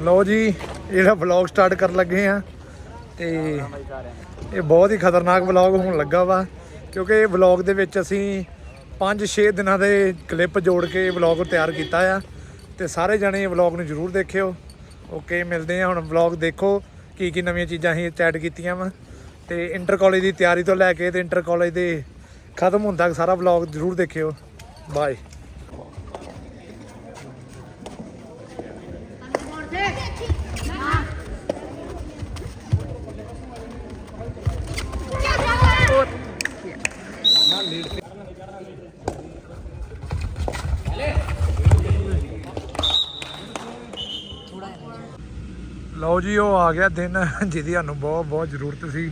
ਲਓ ਜੀ, ਇਹਦਾ ਵਲੌਗ ਸਟਾਰਟ ਕਰਨ ਲੱਗੇ ਆ ਤੇ ਇਹ ਬਹੁਤ ਹੀ ਖਤਰਨਾਕ ਵਲੌਗ ਹੋਣ ਲੱਗਾ ਵਾ, ਕਿਉਂਕਿ ਇਹ ਵਲੌਗ ਦੇ ਵਿੱਚ ਅਸੀਂ 5-6 ਦਿਨਾਂ ਦੇ ਕਲਿੱਪ ਜੋੜ ਕੇ ਵਲੌਗ ਤਿਆਰ ਕੀਤਾ ਆ, ਤੇ ਸਾਰੇ ਜਣੇ ਇਹ ਵਲੌਗ ਨੂੰ ਜਰੂਰ ਦੇਖਿਓ। ਓਕੇ ਮਿਲਦੇ ਆ ਹੁਣ ਵਲੌਗ ਦੇਖੋ ਕੀ ਕੀ ਨਵੀਆਂ ਚੀਜ਼ਾਂ ਅਸੀਂ ਚੈਟ ਕੀਤੀਆਂ ਵਾ। ਤੇ ਇੰਟਰ ਕਾਲਜ ਦੀ ਤਿਆਰੀ ਤੋਂ ਲੈ ਕੇ ਤੇ ਇੰਟਰ ਕਾਲਜ ਦੇ ਖਤਮ ਹੁੰਦਾ ਤੱਕ ਸਾਰਾ ਵਲੌਗ ਜਰੂਰ ਦੇਖਿਓ। ਬਾਏ ਲਓ ਜੀ, ਉਹ ਆ ਗਿਆ ਦਿਨ ਜਿਹਦੀ ਸਾਨੂੰ ਬਹੁਤ ਬਹੁਤ ਜ਼ਰੂਰਤ ਸੀ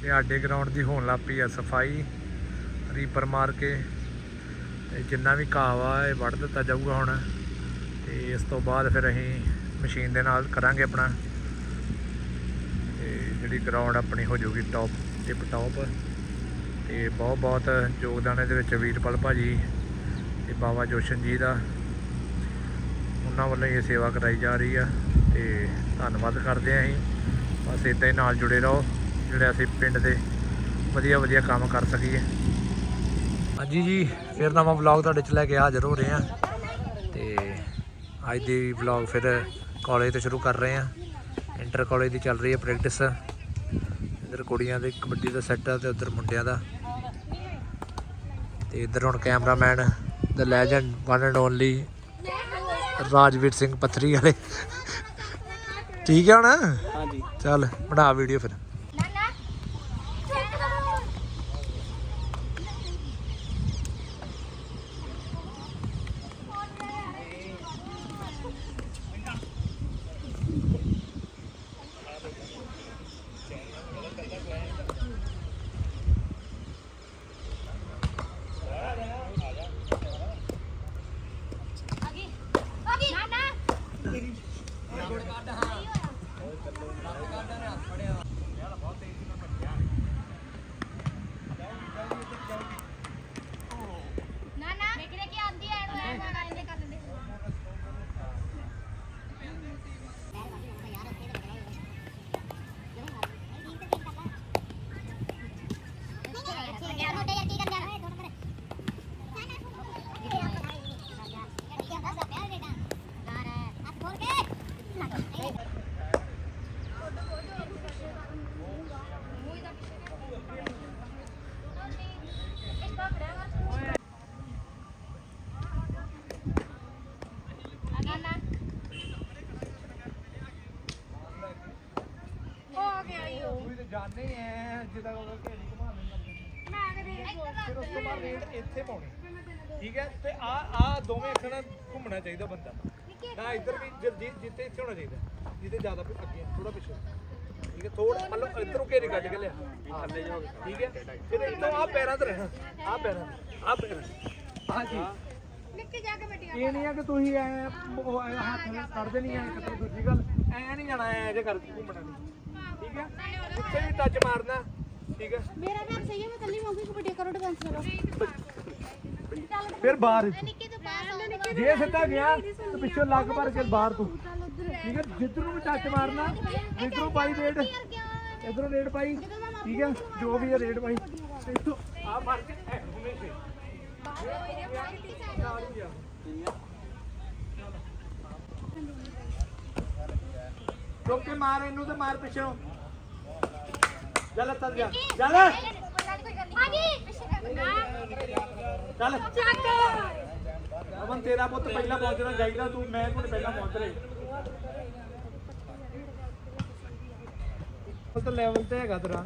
ਕਿ ਸਾਡੇ ਗਰਾਊਂਡ ਦੀ ਹੋਣ ਲੱਗ ਪਈ ਆ ਸਫ਼ਾਈ ਰੀਪਰ ਮਾਰ ਕੇ। ਤੇ ਜਿੰਨਾ ਵੀ ਘਾਹ ਵਾ, ਇਹ ਵੱਢ ਦਿੱਤਾ ਜਾਊਗਾ ਹੁਣ। ਤੇ ਇਸ ਤੋਂ ਬਾਅਦ ਫਿਰ ਅਸੀਂ ਮਸ਼ੀਨ ਦੇ ਨਾਲ ਕਰਾਂਗੇ ਆਪਣਾ। ਤੇ ਜਿਹੜੀ ਗਰਾਊਂਡ ਆਪਣੀ ਹੋ ਜਾਊਗੀ ਟੌਪ ਟਿਪ ਟੌਪ ਤੇ ਬਹੁਤ ਬਹੁਤ ਯੋਗਦਾਨ ਇਹਦੇ ਵਿੱਚ ਵੀਰਪਾਲ ਭਾਜੀ ਤੇ ਬਾਬਾ ਜੋਸ਼ਨ ਜੀ ਦਾ। ਉਹਨਾਂ ਵੱਲੋਂ ਇਹ ਸੇਵਾ ਕਰਾਈ ਜਾ ਰਹੀ ਆ ਤੇ ਧੰਨਵਾਦ ਕਰਦੇ ਆਂ ਅਸੀਂ। ਬਸ ਇਦਾਂ ਹੀ ਨਾਲ ਜੁੜੇ ਰਹੋ, ਜਿਹੜੇ ਅਸੀਂ ਪਿੰਡ ਦੇ ਵਧੀਆ ਵਧੀਆ ਕੰਮ ਕਰ ਸਕੀਏ। ਹਾਂਜੀ ਜੀ, ਫਿਰ ਨਵਾਂ ਵਲੌਗ ਤੁਹਾਡੇ ਚ ਲੈ ਕੇ ਹਾਜ਼ਰ ਹੋ ਰਹੇ ਆ ਤੇ ਅੱਜ ਦੀ ਵਲੌਗ ਫਿਰ ਕਾਲਜ ਤੋਂ ਸ਼ੁਰੂ ਕਰ ਰਹੇ ਆ ਇੰਟਰ ਕਾਲਜ ਦੀ ਚੱਲ ਰਹੀ ਹੈ ਪ੍ਰੈਕਟਿਸ। ਇੱਧਰ ਕੁੜੀਆਂ ਦੇ ਕਬੱਡੀ ਦਾ ਸੈੱਟ ਆ ਤੇ ਉੱਧਰ ਮੁੰਡਿਆਂ ਦਾ। ਤੇ ਇੱਧਰ ਹੁਣ cameraman the legend one and only Rajveer Singh Pathri ਵਾਲੇ। ਠੀਕ ਹੈ ਹੁਣ ਹਾਂਜੀ। ਚੱਲ ਬਣਾ ਵੀਡੀਓ ਫਿਰ। ਹੋ ਗਿਆ ਈ ਉਹ ਤੁਸੀਂ ਤੇ ਜਾਣਦੇ ਐ ਜਿੱਦਾਂ ਉਹ ਘੇਰੀ ਘੁਮਾ ਲੈਂਦਾ ਮੈਂ ਕਦੇ ਫਿਰ ਉਸ ਤੋਂ ਬਾਅਦ ਰੇਡ ਇੱਥੇ ਪਾਉਣੀ। ਠੀਕ ਹੈ? ਤੇ ਆ ਆ ਦੋਵੇਂ ਅੱਖਾਂ ਨਾਲ ਘੁੰਮਣਾ ਚਾਹੀਦਾ ਬੰਦਾ। ਨਾ ਇੱਧਰ ਵੀ ਜਿ- ਜਿ- ਜਿੱਥੇ ਇੱਥੇ ਹੋਣਾ ਚਾਹੀਦਾ। ਜਿੱਥੇ ਜ਼ਿਆਦਾ ਪਿ- ਅੱਗੇ ਥੋੜਾ ਪਿੱਛੇ। ਠੀਕ ਹੈ? ਥੋੜਾ ਮਤਲਬ ਇੱਧਰੋਂ ਘੇਰੀ ਕੱਢ ਕੇ ਲਿਆ। ਥੱਲੇ ਜਾਓ। ਠੀਕ ਹੈ? ਫਿਰ ਇੱਥੋਂ ਆ ਪੈਰਾਂ ਤੇ ਰਹਿਣਾ। ਆ ਪੈਰਾਂ ਆ ਪੈਰਾਂ ਹਾਂਜੀ। ਨਿੱਕੇ ਜਾ ਕੇ ਬੈਠੀ ਇਹ ਨਹੀਂ ਆ ਕਿ ਤੁਸੀਂ ਐ ਉਹ ਐਂ ਹੱਥ ਨਾਲ ਕੱਢਦੇ ਨਹੀਂ ਐ ਕਿਤੇ ਦੂਜੀ ਗੱਲ। ਐ ਨਹੀਂ ਜਾਣਾ ਐ ਜੇ ਕਰਕੇ ਘੁੰਮਣਾ ਨਹੀਂ। ਠੀਕ ਹੈ ਉੱਥੇ ਵੀ ਟੱਚ ਮਾਰਨਾ ਠੀਕ ਹੈ ਮੇਰਾ ਨਾਮ ਸਹੀ ਹੈ ਮੈਂ ਕੱਲੀ ਮੰਗੀ ਕਬੱਡੀ ਕਰੋ ਡਾਂਸ ਕਰੋ ਫਿਰ ਬਾਹਰ। ਨਿੱਕੇ ਤੋਂ ਪਾਸ ਨਿੱਕੇ ਜੇ ਸਿੱਧਾ ਗਿਆ ਤੇ ਪਿੱਛੋਂ ਲੱਗ ਭਰ ਕੇ ਬਾਹਰ ਤੂੰ। ਠੀਕ ਹੈ ਜਿੱਧਰ ਨੂੰ ਵੀ ਟੱਚ ਮਾਰਨਾ ਜਿੱਧਰੋਂ ਪਾਈ ਰੇਡ। ਇਧਰੋਂ ਰੇਡ ਪਾਈ ਠੀਕ ਹੈ ਜੋ ਵੀ ਹੈ ਰੇਡ ਪਾਈ। ਤੇ ਇੱਥੋਂ ਆ ਮਾਰ ਕੇ ਐ ਹਮੇਸ਼ਾ ਨਾਲ ਹੀ ਆ ਰੋਕ ਕੇ ਮਾਰ ਇਹਨੂੰ ਤੇ ਮਾਰ ਪਿੱਛੋਂ। ਚੱਲ ਤੱਕ ਜਾ। ਚੱਲ। ਹਾਂਜੀ ਚੱਲ। ਚੱਕ ਅਮਨ ਤੇਰਾ ਪੁੱਤ ਪਹਿਲਾਂ ਪਹੁੰਚਣਾ ਚਾਹੀਦਾ ਤੂੰ ਮੈਂ ਕੋਲ ਪਹਿਲਾਂ ਪਹੁੰਚ ਰਹੇ। ਉਹ ਤਾਂ ਲੈਵਲ ਤੇ ਹੈਗਾ ਤੇਰਾ।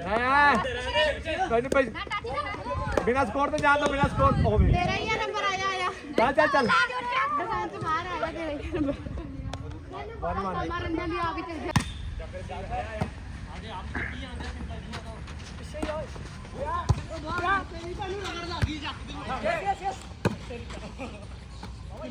ਹੈ? ਕੋਈ ਨਹੀਂ ਭਾਈ ਬਿਨਾ ਸਕੋਰ ਤੋਂ ਜਾ ਦੋ ਬਿਨਾ ਸਕੋਰ ਹੋਵੇ ਤੇਰਾ ਹੀ ਨੰਬਰ ਆਇਆ ਆਇਆ ਚੱਲ ਚੱਲ ਚੱਲ। ਦੁਕਾਨ ਤੋਂ ਬਾਹਰ ਆਇਆ ਤੇਰਾ। ਹੀ ਨੰਬਰ ਮਾਰਨ ਦੇ ਆ ਕੇ ਚੱਲ ਜਾ ਓਏ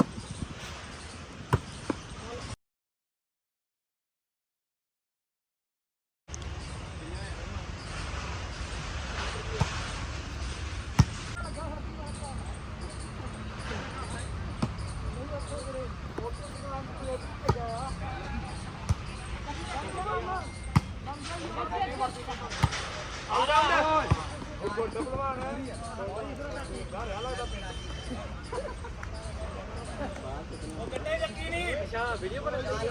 ਉਹ ਕੱਟੇ ਰੱਖੀ ਨਹੀਂ ਅੱਛਾ ਵੀਡੀਓ ਬਣਾ ਲਈ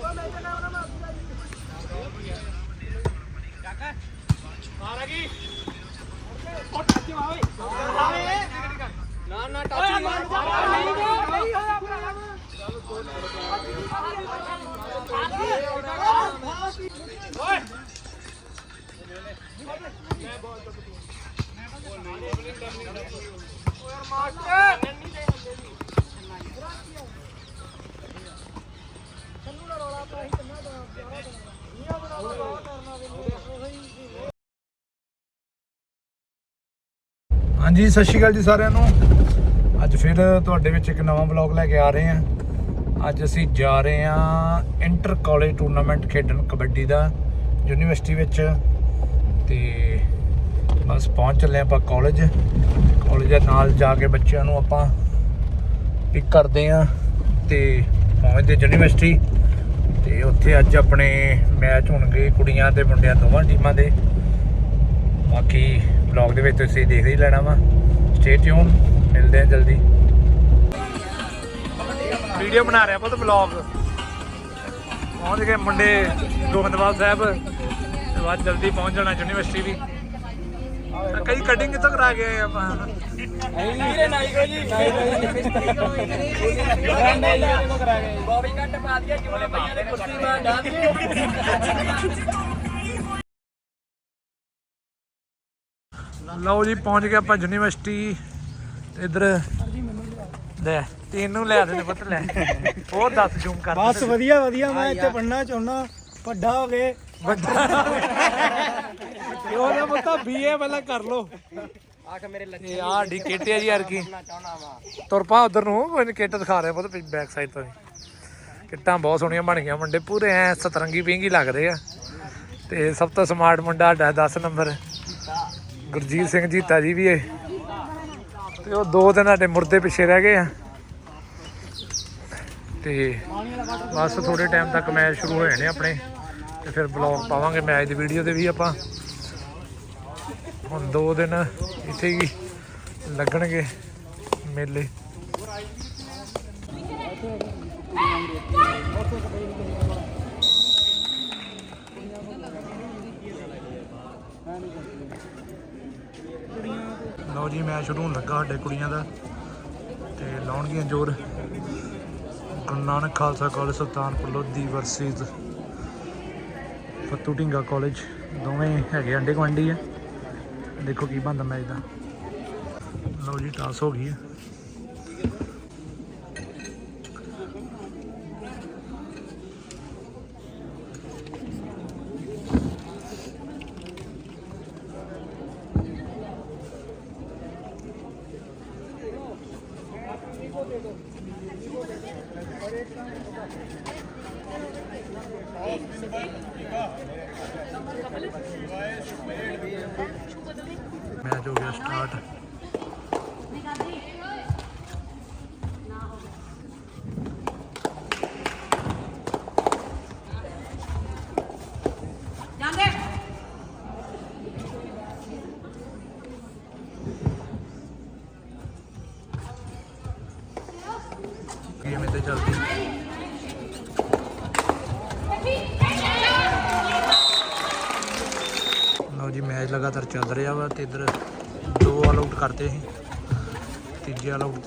ਉਹ ਮੈਂ ਜਨਾ ਉਹਨਾਂ ਮਾਪੀ ਕਾਕਾ ਮਾਰ ਗਈ ਉਹ ਟੱਚ ਮਾਵੇ ਆਵੇ ਨਾ ਨਾ ਟੱਚ ਨਹੀਂ ਨਹੀਂ ਹੋਇਆ ਆਪਣਾ ਹਾਂਜੀ, ਸਤਿ ਸ਼੍ਰੀ ਅਕਾਲ ਜੀ ਸਾਰਿਆਂ ਨੂੰ। ਅੱਜ ਫਿਰ ਤੁਹਾਡੇ ਵਿੱਚ ਇੱਕ ਨਵਾਂ ਵਲੌਗ ਲੈ ਕੇ ਆ ਰਹੇ ਹਾਂ। ਅੱਜ ਅਸੀਂ ਜਾ ਰਹੇ ਹਾਂ ਇੰਟਰ ਕਾਲਜ ਟੂਰਨਾਮੈਂਟ ਖੇਡਣ ਕਬੱਡੀ ਦਾ, ਯੂਨੀਵਰਸਿਟੀ ਵਿੱਚ। ਤੇ ਬਸ ਪਹੁੰਚ ਚੱਲੇ ਆਪਾਂ ਕਾਲਜ। ਕਾਲਜ ਦੇ ਨਾਲ ਜਾ ਕੇ ਬੱਚਿਆਂ ਨੂੰ ਆਪਾਂ ਪਿਕ ਕਰਦੇ ਹਾਂ ਤੇ ਪਹੁੰਚਦੇ ਯੂਨੀਵਰਸਿਟੀ। ਤੇ ਉੱਥੇ ਅੱਜ ਆਪਣੇ ਮੈਚ ਹੋਣਗੇ ਕੁੜੀਆਂ ਤੇ ਮੁੰਡਿਆਂ ਦੋਵਾਂ ਟੀਮਾਂ ਦੇ। ਬਾਕੀ ਵਲੌਗ ਦੇ ਵਿੱਚ ਤੁਸੀਂ ਦੇਖ ਹੀ ਲੈਣਾ ਵਾ। ਸਟੇ ਟਿਊਨ ਮਿਲਦੇ ਆ ਜਲਦੀ। ਵੀਡੀਓ ਬਣਾ ਰਿਹਾ ਪੁੱਤ ਵਲੌਗ ਪਹੁੰਚ ਗਏ ਮੁੰਡੇ ਗੋਬਿੰਦਵਾਲ ਸਾਹਿਬ। ਤੇ ਬਾਅਦ ਜਲਦੀ ਪਹੁੰਚ ਜਾਣਾ ਯੂਨੀਵਰਸਿਟੀ ਵੀ। ਕਈ ਕਟਿੰਗ ਕਿੱਥੋਂ ਕਰਾ ਕੇ ਆਏ ਆਪਾਂ? ਵੀਰੇ ਨਾਈਕੋ ਜੀ ਨਾਈਕੋ ਕਰਾ ਗਏ ਬੋਬੀ ਕੱਟ ਪਾ ਦਿਆ ਜਿਵੇਂ ਪਈਆਂ ਦੇ ਕੁਰਸੀ ਮਾਂ ਡਾਂ ਲਓ ਜੀ ਪਹੁੰਚ ਗਏ ਆਪਾਂ ਯੂਨੀਵਰਸਿਟੀ। ਇਧਰ ਲੈ ਤੈਨੂੰ ਲਿਆ ਦੇ ਪੁੱਤ ਲੈ। ਹੋਰ ਦੱਸ ਜ਼ੂਮ ਕਰ ਬਸ ਵਧੀਆ ਵਧੀਆ ਮੈਂ ਇੱਥੇ ਪੜਨਾ ਚਾਹੁੰਦਾ ਵੱਡਾ ਹੋ ਗਏ ਉਹਦਾ ਪੁੱਤਾ ਬੀਏ ਪਹਿਲਾਂ ਕਰ ਲੋ ਆਖ ਮੇਰੇ ਇਹ ਆ ਡੀ ਕਿੱਟ ਆ ਜੀ ਯਾਰ ਕੀ ਚਾਹਣਾ ਵਾ। ਤੁਰ ਪਾ ਉਧਰ ਨੂੰ ਕੋਈ ਨੀ ਕਿੱਟ ਦਿਖਾ ਰਿਹਾ ਪੁੱਤ ਬੈਕ ਸਾਈਡ ਤੋਂ। ਕਿੱਟਾਂ ਬਹੁਤ ਸੋਹਣੀਆਂ ਬਣ ਗਈਆਂ ਮੁੰਡੇ ਪੂਰੇ ਐ ਸਤਰੰਗੀ ਪਿੰਗੀ ਲੱਗਦੇ ਆ। ਤੇ ਸਭ ਤੋਂ ਸਮਾਰਟ ਮੁੰਡਾ ਸਾਡਾ 10 ਨੰਬਰ ਗੁਰਜੀਤ ਸਿੰਘ ਜੀਤਾ ਜੀ ਵੀ ਏ ਤੇ ਉਹ ਦੋ ਦਿਨ ਸਾਡੇ ਮੁਰਦੇ ਪਿੱਛੇ ਰਹਿ ਗਏ ਆ। ਤੇ ਬਸ ਥੋੜੇ ਟਾਈਮ ਤੱਕ ਮੈਚ ਸ਼ੁਰੂ ਹੋ ਜਾਣੇ ਆਪਣੇ। ਤੇ ਫਿਰ ਬਲੌਗ ਪਾਵਾਂਗੇ ਮੈਚ ਦੀ ਵੀਡੀਓ ਤੇ ਵੀ ਆਪਾਂ। ਹੁਣ ਦੋ ਦਿਨ ਇੱਥੇ ਹੀ ਲੱਗਣਗੇ ਮੇਲੇ। ਲਓ ਜੀ ਮੈਚ ਸ਼ੁਰੂ ਹੋਣ ਲੱਗਾ ਸਾਡੇ ਕੁੜੀਆਂ ਦਾ। ਤੇ ਲਾਉਣਗੀਆਂ ਜ਼ੋਰ। Guru Nanak Khalsa college, Sultanpur, Lodhi versus Fattu Dhinga college ਦੋਵੇਂ ਹੈਗੇ ਅੰਡੇ ਗੁਆਂਢੀ ਆ। ਦੇਖੋ ਕੀ ਬਣਦਾ ਮੈਚ ਦਾ। ਲਓ ਜੀ ਟਾਸ ਹੋ ਗਈ ਹੈ चल रहा वा तो इधर दो ऑल करते हैं तीजे ऑल आउट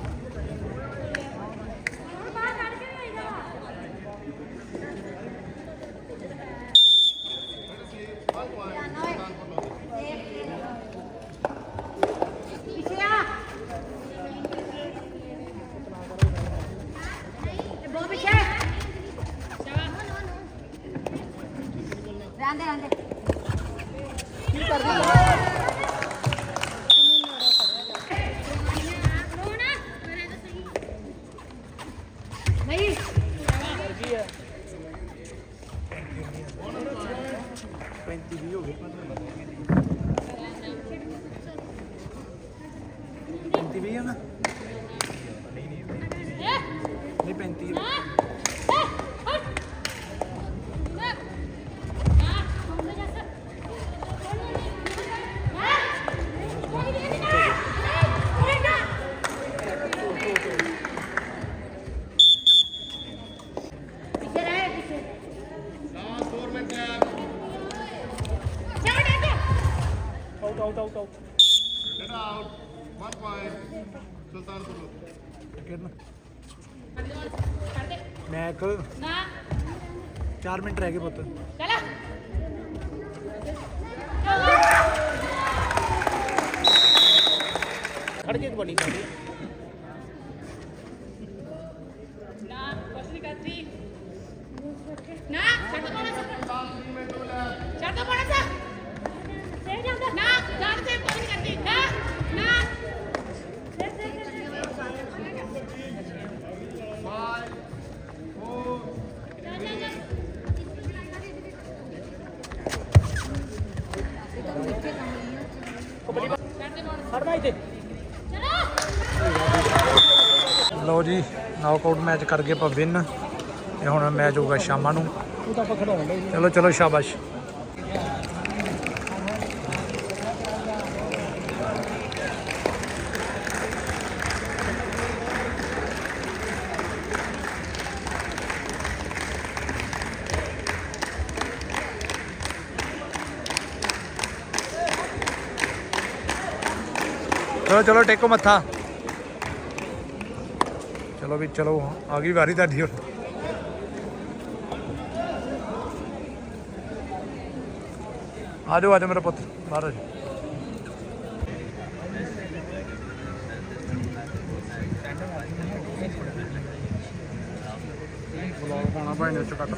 4 ਮਿੰਟ ਰਹਿ ਗਏ ਪੁੱਤ। ਚਲਾ। ਖੜ ਕੇ ਕਬੱਡੀ ਪਾ ਲਓ ਜੀ ਨੌਕਆਊਟ ਮੈਚ ਕਰ ਗਏ ਆਪਾਂ ਵਿਨ ਤੇ ਹੁਣ ਮੈਚ ਹੋਊਗਾ ਸ਼ਾਮਾਂ ਨੂੰ। ਚਲੋ ਚਲੋ ਸ਼ਾਬਾਸ਼। ਚਲੋ ਚਲੋ ਟੇਕੋ ਮੱਥਾ। ਚਲੋ ਵੀ ਚਲੋ, ਆ ਗਈ ਵਾਰੀ ਤੁਹਾਡੀ ਹੁਣ। ਆ ਜਾਓ, ਆ ਜਾ ਮੇਰਾ ਪੁੱਤ ਬਾਹਰ ਆ ਜਾ ਬਲੌਗ ਪਾਣਾ ਭਾਈ ਨੇ ਚ ਕੱਟ ਆ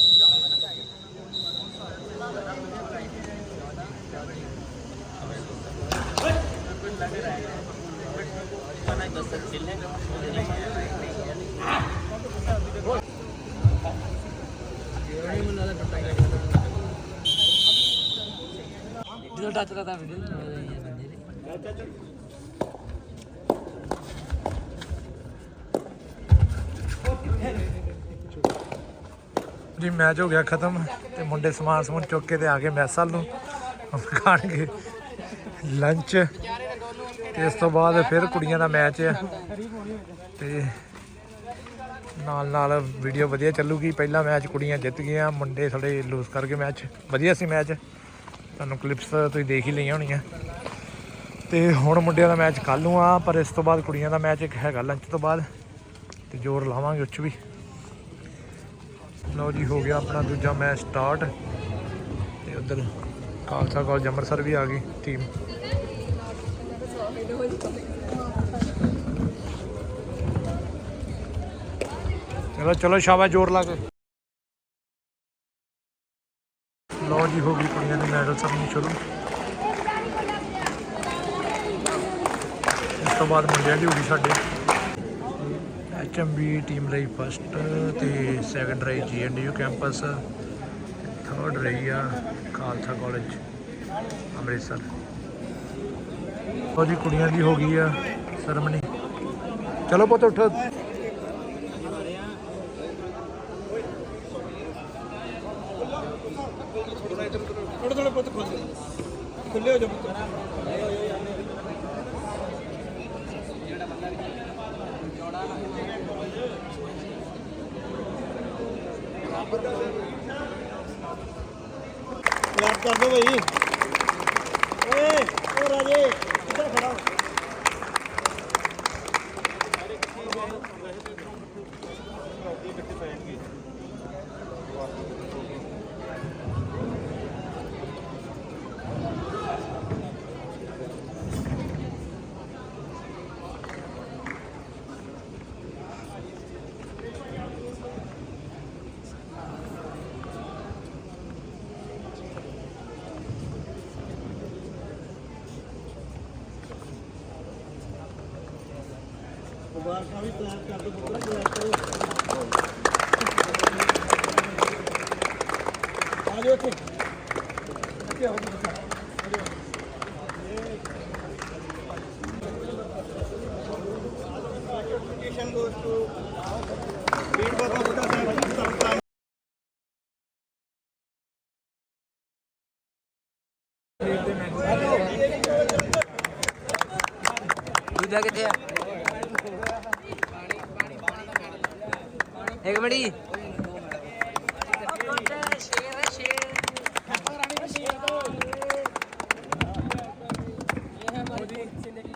ਨੂੰ ਟੱਚ ਕਰਦਾ ਵੀਡੀਓ ਬੰਦੇ ਜੀ ਮੈਚ ਹੋ ਗਿਆ ਖਤਮ ਤੇ ਮੁੰਡੇ ਸਮਾਨ ਸਮੂਨ ਚੁੱਕ ਕੇ ਤੇ ਆ ਗਏ ਮੈਸ ਨੂੰ ਖਾਣਗੇ ਲੰਚ ਤੇ ਇਸ ਤੋਂ ਬਾਅਦ ਫਿਰ ਕੁੜੀਆਂ ਦਾ ਮੈਚ ਆ ਤੇ ਨਾਲ ਨਾਲ ਵੀਡੀਓ ਵਧੀਆ ਚੱਲੂਗੀ ਪਹਿਲਾ ਮੈਚ ਕੁੜੀਆਂ ਜਿੱਤ ਗਈਆਂ ਮੁੰਡੇ ਥੋੜੇ ਲੂਜ਼ ਕਰਕੇ ਮੈਚ ਵਧੀਆ ਸੀ ਮੈਚ ਤੁਹਾਨੂੰ ਕਲਿੱਪਸ ਤੁਸੀਂ ਦੇਖ ਹੀ ਲਈਆਂ ਹੋਣੀਆਂ। ਤੇ ਹੁਣ ਮੁੰਡਿਆਂ ਦਾ ਮੈਚ ਕੱਲ ਨੂੰ ਆ, ਪਰ ਇਸ ਤੋਂ ਬਾਅਦ ਕੁੜੀਆਂ ਦਾ ਮੈਚ ਇੱਕ ਹੈਗਾ ਲੰਚ ਤੋਂ ਬਾਅਦ। ਤੇ ਜ਼ੋਰ ਲਾਵਾਂਗੇ ਉੱਚ ਵੀ। ਲਓ ਜੀ, ਹੋ ਗਿਆ ਆਪਣਾ ਦੂਜਾ ਮੈਚ ਸਟਾਰਟ ਤੇ ਉਧਰ ਖਾਲਸਾ ਕਾਲਜ ਅੰਮ੍ਰਿਤਸਰ ਵੀ ਆ ਗਈ ਟੀਮ ਚਲੋ ਚਲੋ ਸ਼ਾਬਾਸ਼, ਜ਼ੋਰ ਲਾ ਕੇ। ਜੀ ਹੋ ਗਈ ਕੁੜੀਆਂ ਦੀ ਮੈਡਲ ਸਰਨੀ ਸ਼ੁਰੂ ਇਸ ਤੋਂ ਬਾਅਦ ਮੁੰਡਿਆਂ ਦੀ ਹੋ ਗਈ ਸਾਡੇ। ਐਚਐਮਬੀ ਟੀਮ ਲਈ ਫਸਟ ਤੇ ਸੈਕੰਡ ਰਹੀ ਜੀਐਨਡੀਯੂ ਕੈਂਪਸ ਥਰਡ ਰਹੀ ਆ ਖਾਲਸਾ ਕਾਲਜ ਅੰਮ੍ਰਿਤਸਰ। ਉਹ ਜੀ, ਕੁੜੀਆਂ ਦੀ ਹੋ ਗਈ ਆ ਸਰਮਨੀ ਚਲੋ ਪੁੱਤ, ਉੱਠੋ। ਥੋੜੇ ਥੋੜੇ ਪੁੱਤ ਖੁੱਲੇ ਖੁੱਲੇ ਹੋ ਜਾ ਪੁੱਤ। ਯਾਦ ਕਰ ਦੋ ਭਾਈ। ਓਏ, ਓ ਰਾਜੇ। ਮੁਬਾਰਕਾਂ ਵੀ ਪਲਾਨ ਕਰ ਦੋ ਪੁੱਤਰ ਪਲਾਨ ਕਰੋ ਆ ਜਾਓ ਇੱਥੇ ਇੱਥੇ ਆਓ ਜੀ ਬੱਚਾ ਆ ਜਾਓ Application goes to Beat Baba Buddha Sahib Samsthan. ਦੂਜਾ ਕਿੱਥੇ ਆ ਇੱਕ ਮਿੰਟ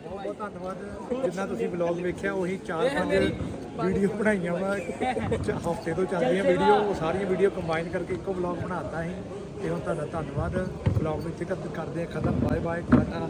ਬਹੁਤ ਧੰਨਵਾਦ ਜਿੰਨਾ ਤੁਸੀਂ ਵਲੌਗ ਵੇਖਿਆ, ਉਹੀ 4-5 ਵੀਡੀਓ ਬਣਾਈਆਂ ਵਾ। ਹਫ਼ਤੇ ਤੋਂ ਚੱਲਦੀਆਂ ਵੀਡੀਓ ਉਹ ਸਾਰੀਆਂ ਵੀਡੀਓ ਕੰਬਾਈਨ ਕਰਕੇ ਇੱਕੋ ਵਲੌਗ ਬਣਾਤਾ ਸੀ। ਤੇ ਹੁਣ ਤੁਹਾਡਾ ਧੰਨਵਾਦ। ਵਲੌਗ ਵਿੱਚ ਕਰਦੇ ਆ ਖਤਮ। Bye bye tata.